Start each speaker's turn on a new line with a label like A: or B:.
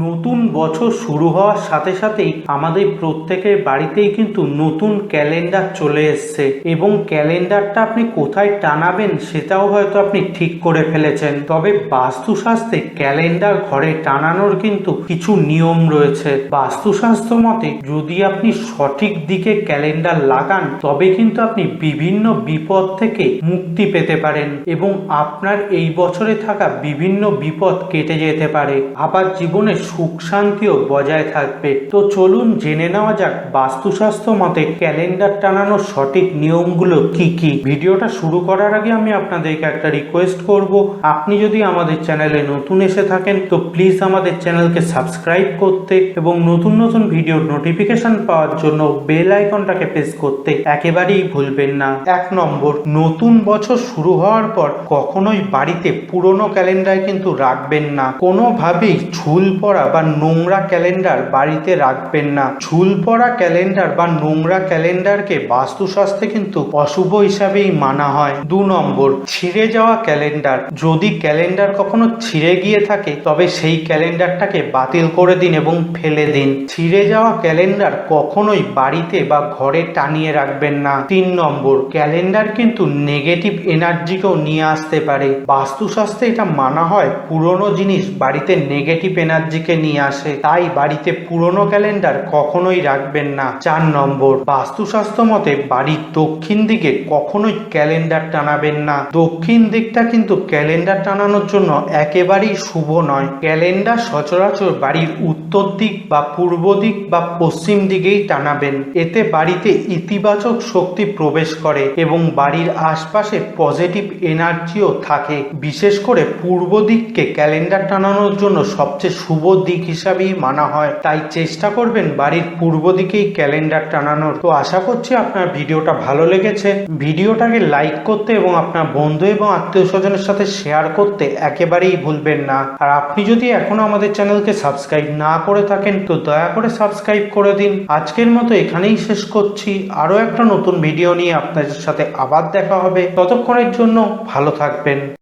A: নতুন বছর শুরু হওয়ার সাথে সাথেই আমাদের প্রত্যেকের বাড়িতেই কিন্তু নতুন ক্যালেন্ডার চলে এসছে এবং ক্যালেন্ডারটা আপনি কোথায় টানাবেন সেটাও হয়তো আপনি ঠিক করে ফেলেছেন। তবে বাস্তুশাস্ত্রে ক্যালেন্ডার ঘরে টানানোর কিন্তু কিছু নিয়ম রয়েছে। বাস্তুশাস্ত্র মতে, যদি আপনি সঠিক দিকে ক্যালেন্ডার লাগান, তবে কিন্তু আপনি বিভিন্ন বিপদ থেকে মুক্তি পেতে পারেন এবং আপনার এই বছরে থাকা বিভিন্ন বিপদ কেটে যেতে পারে। আবার জীবনে সুখ শান্তিও বজায় থাকবে। তো চলুন জেনে নেওয়া যাক বাস্তুশাস্ত্র মতে ক্যালেন্ডার টানানোর সঠিক নিয়মগুলো কি কি। ভিডিওটা শুরু করার আগে আমি আপনাদেরকে একটা রিকোয়েস্ট করব, আপনি যদি আমাদের চ্যানেলে নতুন এসে থাকেন, তো প্লিজ আমাদের চ্যানেলকে সাবস্ক্রাইব করতে এবং নতুন নতুন ভিডিওর নোটিফিকেশন পাওয়ার জন্য বেল আইকনটাকে প্রেস করতে একেবারেই ভুলবেন না। এক নম্বর, নতুন বছর শুরু হওয়ার পর কখনোই বাড়িতে পুরনো ক্যালেন্ডার কিন্তু রাখবেন না। কোনোভাবেই ঝুল পড়া বা নোংরা ক্যালেন্ডার বাড়িতে রাখবেন না। ঝুল পড়া ক্যালেন্ডার বা নোংরা ক্যালেন্ডারকে বাস্তুশাস্ত্রে কিন্তু অশুভ হিসাবেই মানা হয়। দু নম্বর, ছিঁড়ে যাওয়া ক্যালেন্ডার। যদি ক্যালেন্ডার কখনো ছিঁড়ে গিয়ে থাকে, তবে সেই ক্যালেন্ডারটাকে বাতিল করে দিন এবং ফেলে দিন। ছিঁড়ে যাওয়া ক্যালেন্ডার কখনোই বাড়িতে বা ঘরে টানিয়ে রাখবেন না। তিন নম্বর, ক্যালেন্ডার কিন্তু নেগেটিভ এনার্জিকেও নিয়ে আসতে পারে। বাস্তুশাস্ত্রে এটা মানা হয় পুরনো জিনিস বাড়িতে নেগেটিভ এনার্জিকে নিয়ে আসে। তাই বাড়িতে পুরনো ক্যালেন্ডার কখনোই রাখবেন না। চার নম্বর বাস্তুশাস্ত্র মতে বাড়ির দক্ষিণ দিকে কখনোই ক্যালেন্ডার টানাবেন না। দক্ষিণ দিকটা কিন্তু ক্যালেন্ডার টানানোর জন্য একেবারেই শুভ নয়। ক্যালেন্ডার সচরাচর বাড়ির উত্তর দিক বা পূর্ব দিক বা পশ্চিম দিকেই টানাবেন। এতে বাড়িতে ইতিবাচক শক্তি প্রবেশ করে এবং বাড়ির আশপাশে পজিটিভ এনার্জিও থাকে। বিশেষ করে পূর্ব দিককে ক্যালেন্ডার টানানোর জন্য সবচেয়ে শুভ দিক হিসাবেই মানা হয়। তাই চেষ্টা করবেন বাড়ির পূর্ব দিকেই ক্যালেন্ডার টানানোর। তো আশা করছি আপনার ভিডিওটা ভালো লেগেছে। ভিডিওটাকে লাইক করতে এবং আপনার বন্ধু এবং আত্মীয় স্বজনের সাথে শেয়ার করতে একেবারেই ভুলবেন না। আর আপনি যদি এখনও আমাদের চ্যানেলকে সাবস্ক্রাইব না করে থাকেন, তো দয়া করে সাবস্ক্রাইব করে দিন। আজকের মতো এখানেই শেষ করছি। আরও একটা নতুন ভিডিও নিয়ে আপনাদের সাথে আবার দেখা হবে। ততক্ষণের জন্য ভালো থাকবেন।